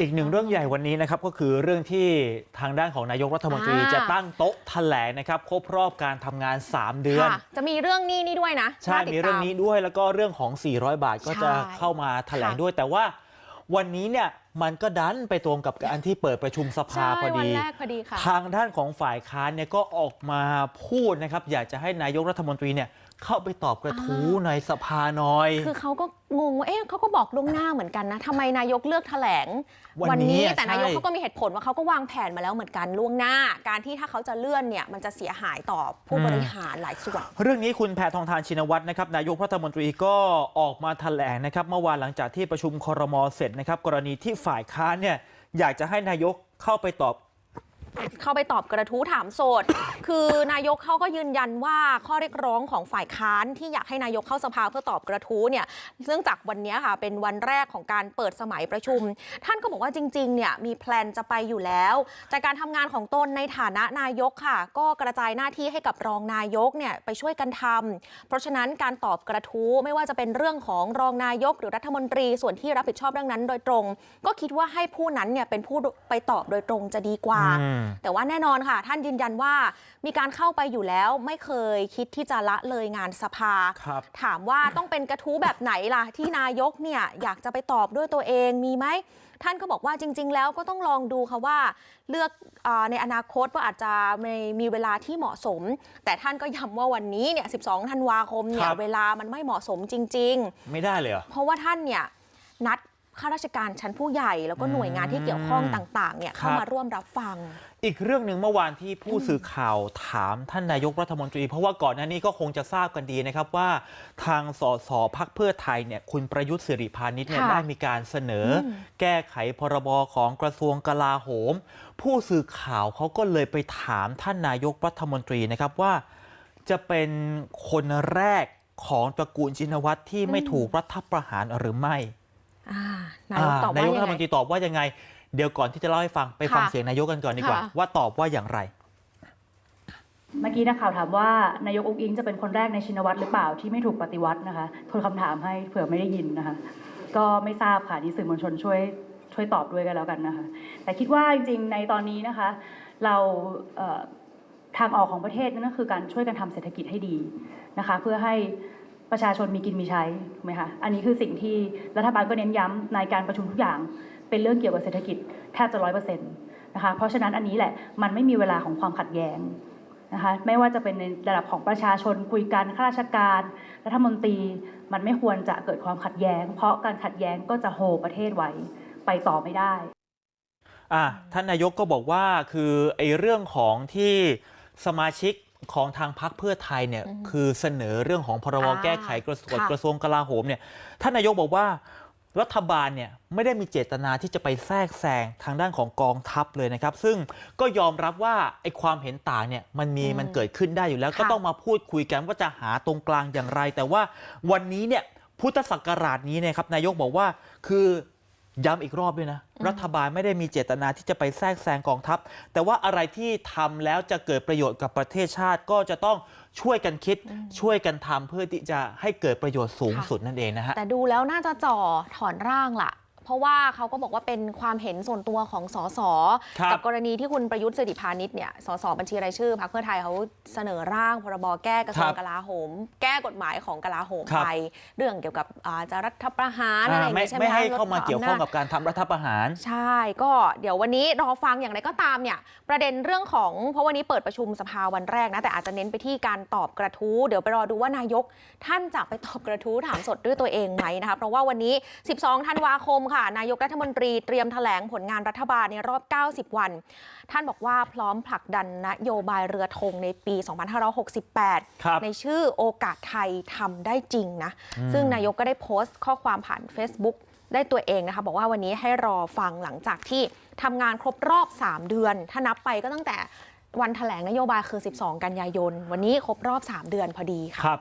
อีกหนึ่งเรื่องใหญ่วันนี้นะครับก็คือเรื่องที่ทางด้านของนายกรัฐมนตรีอ่าจะตั้งโต๊ะแถลงนะครับครบรอบการทำงาน 3 เดือนค่ะจะมีเรื่องนี้นี่ด้วยนะใช่น่าติดมีเรื่องตานี้ด้วยแล้วก็เรื่องของ 400 บาทก็จะใช่เข้ามาแถลงค่ะด้วยแต่ว่าวันนี้เนี่ย มันก็ดันไปตรงกับการที่เปิดประชุมสภาใช่พอวันดีแรกพอดีค่ะทางด้านของฝ่ายค้านเนี่ยก็ออกมาพูดนะครับ อยากจะให้นายกรัฐมนตรีเนี่ยเข้าไปตอบกระทู้ในสภาหน่อย คือเขาก็งงว่าเอ๊ะเขาก็บอกล่วงหน้าเหมือนกันนะทำไมนายกเลือกแถลง วันนี้แต่ใช่นายกเขาก็มีเหตุผลว่าเขาก็วางแผนมาแล้วเหมือนกันล่วงหน้า การที่ถ้าเขาจะเลื่อนเนี่ยมันจะเสียหายต่อผู้บริหารหลายส่วน เรื่องนี้คุณแพทองทานชินวัตรนะครับนายกรัฐมนตรีก็ออกมาแถลงนะครับเมื่อวานหลังจากที่ประชุมครมเสร็จนะครับกรณีที่ฝ่ายค้านเนี่ยอยากจะให้นายกเข้าไปตอบ เข้าไปตอบกระทู้ถามโสด คือนายกเขาก็ยืนยันว่าข้อเรียกร้องของฝ่ายค้านที่อยากให้นายกเข้าสภาเพื่อตอบกระทู้เนี่ยเนื่องจากวันนี้ค่ะเป็นวันแรกของการเปิดสมัยประชุม ท่านก็บอกว่าจริงๆเนี่ยมีแพลนจะไปอยู่แล้วจากการทำงานของตนในฐานะนายกค่ะ ก็กระจายหน้าที่ให้กับรองนายกเนี่ยไปช่วยกันทำเพราะฉะนั้นการตอบกระทู้ไม่ว่าจะเป็นเรื่องของรองนายก หรือรัฐมนตรีส่วนที่รับผิดชอบเรื่องนั้นโดยตรง ก็คิดว่าให้ผู้นั้นเนี่ยเป็นผู้ไปตอบโดยตรงจะดีกว่าแต่ว่าแน่นอนค่ะ ท่านยืนยันว่ามีการเข้าไปอยู่แล้วไม่เคยคิดที่จะละเลยงานสภา ครับ ถามว่าต้องเป็นกระทู้แบบไหนล่ะ ที่นายกเนี่ยอยากจะไปตอบด้วยตัวเองมีไหม ท่านก็บอกว่าจริง ๆ แล้วก็ต้องลองดูค่ะว่าเลือกอาในอนาคตว่าอาจจะมีมีเวลาที่เหมาะสม แต่ท่านก็ย้ำว่าวันนี้เนี่ย 12 ธันวาคมเนี่คยรับ เวลามันไม่เหมาะสมจริง ๆ ไม่ได้เลยเหรอ เพราะว่าท่านเนี่ยนัด ข้าราชการชั้นผู้ใหญ่ แล้วก็หน่วยงานที่เกี่ยวข้องต่างๆเนี่ยครับเข้ามาร่วมรับฟัง อีกเรื่องหนึ่งเมื่อวานที่ผู้สื่อข่าวถามท่านนายกรัฐมนตรี เพราะว่าก่อนหน้านี้ก็คงจะทราบกันดีนะครับว่า ทางสสพักเพื่อไทยเนี่ยคุณประยุทธ์สิริพานิชเนี่ยค่ะได้มีการเสนออม แก้ไขพรบของกระทรวงกลาโหม ผู้สื่อข่าวเขาก็เลยไปถามท่านนายกรัฐมนตรีนะครับว่า จะเป็นคนแรกของตระกูลชินวัตรที่ไม่ถูกรัฐประหารหรือไม่อ่า นายกตอบนายว่ากยัรัฐงมนตไงรีตอบว่ายังไง เดี๋ยวก่อนที่จะเล่าให้ฟังไปฟังค่ะเสียงนายกกันก่อนดีกว่าค่ะว่าตอบว่าอย่างไร เมื่อกี้นักข่าวถามว่านายกองค์อิงจะเป็นคนแรกในชินวัตรหรือเปล่าที่ไม่ถูกปฏิวัตินะคะทวนคำถามให้เผื่อไม่ได้ยินนะคะ ก็ไม่ทราบค่ะนี่สื่อมวลชนช่วยช่วยตอบด้วยกันแล้วกันนะคะ แต่คิดว่าจริงๆในตอนนี้นะคะ เราเอ่อทางออกของประเทศนั่นก็คือการช่วยกันทำเศรษฐกิจให้ดีนะคะ เพื่อให้ ประชาชนมีกินมีใช้ถูกไหมคะอันนี้คือสิ่งที่รัฐบาลก็เน้นย้ำในการประชุมทุกอย่าง เป็นเรื่องเกี่ยวกับเศรษฐกิจแทบจะร้อยเปอร์เซ็นต์นะคะเพราะฉะนั้นอันนี้แหละมันไม่มีเวลาของความขัดแย้งนะคะไม่ว่าจะเป็นในระดับของประชาชนคุยกันข้าราชการรัฐมนตรีมันไม่ควรจะเกิดความขัดแย้ง เพราะการขัดแย้งก็จะโฮประเทศไว้ไปต่อไม่ได้อะท่านนายกก็บอกว่าคือไอ้เรื่องของที่สมาชิก ของทางพรรคเพื่อไทยเนี่ยอืมคือเสนอเรื่องของพรบอ่าแก้ไขกระทรวงค่ะกระทรวงกลาโหมเนี่ยท่านนายกบอกว่ารัฐบาลเนี่ยไม่ได้มีเจตนาที่จะไปแทรกแซงทางด้านของกองทัพเลยนะครับ ซึ่งก็ยอมรับว่าไอ้ความเห็นต่างเนี่ยมันมีอืมมันเกิดขึ้นได้อยู่แล้ว ก็ค่ะต้องมาพูดคุยกันว่าจะหาตรงกลางอย่างไร แต่ว่าวันนี้เนี่ยพุทธศักราชนี้เนยครับนายกบอกว่าคือ ย้ำอีกรอบด้วยนะ รัฐบาลไม่ได้มีเจตนาที่จะไปแทรกแซงกองทัพ แต่ว่าอะไรที่ทำแล้วจะเกิดประโยชน์กับประเทศชาติก็จะต้องช่วยกันคิดช่วยกันทำเพื่อที่จะให้เกิดประโยชน์สูงค่ะสุดนั่นเองนะฮะแต่ดูแล้วน่าจะจ่อถอนร่างล่ะ เพราะว่าเขาก็บอกว่าเป็นความเห็นส่วนตัวของสสครับ กับกรณีที่คุณประยุทธ์สิริพานิชเนี่ยสสบัญชีรายชื่อพรรคเพื่อไทยเขาเสนอร่างพรบแก้กระทรวงกลาโหม แก้กฎหมายของกลาโหมครับ ไป เรื่องเกี่ยวกับอ่าจะรัฐประหารอะไรอ่าอย่างไม่เงี้ยใช่ไหมไม่ให้คะเข้ามาลดเกี่ยวข้องำนาจกับการทำรัฐประหาร ใช่ ก็เดี๋ยววันนี้รอฟังอย่างไรก็ตามเนี่ยประเด็นเรื่องของเพราะวันนี้เปิดประชุมสภาวันแรกนะแต่อาจจะเน้นไปที่การตอบกระทู้เดี๋ยวไปรอดูว่านายก ท่านจะไปตอบกระทู้ถามสดด้วยตัวเองไหมนะคะเพราะว่าวันนี้ 12 ธันวาคมค่ะนายกรัฐมนตรีเตรียมแถลงผลงานรัฐบาลในรอบ 90 วัน ท่านบอกว่าพร้อมผลักดันนโยบายเรือธงในปี 2568ครับในชื่อโอกาสไทยทำได้จริงนะ ซึ่งนายกก็ได้โพสต์ข้อความผ่าน Facebook ได้ตัวเองนะคะ บอกว่าวันนี้ให้รอฟังหลังจากที่ทำงานครบรอบ 3 เดือน ถ้านับไปก็ตั้งแต่วันแถลงนโยบายคือ 12 กันยายน วันนี้ครบรอบ 3 เดือนพอดีค่ะครับ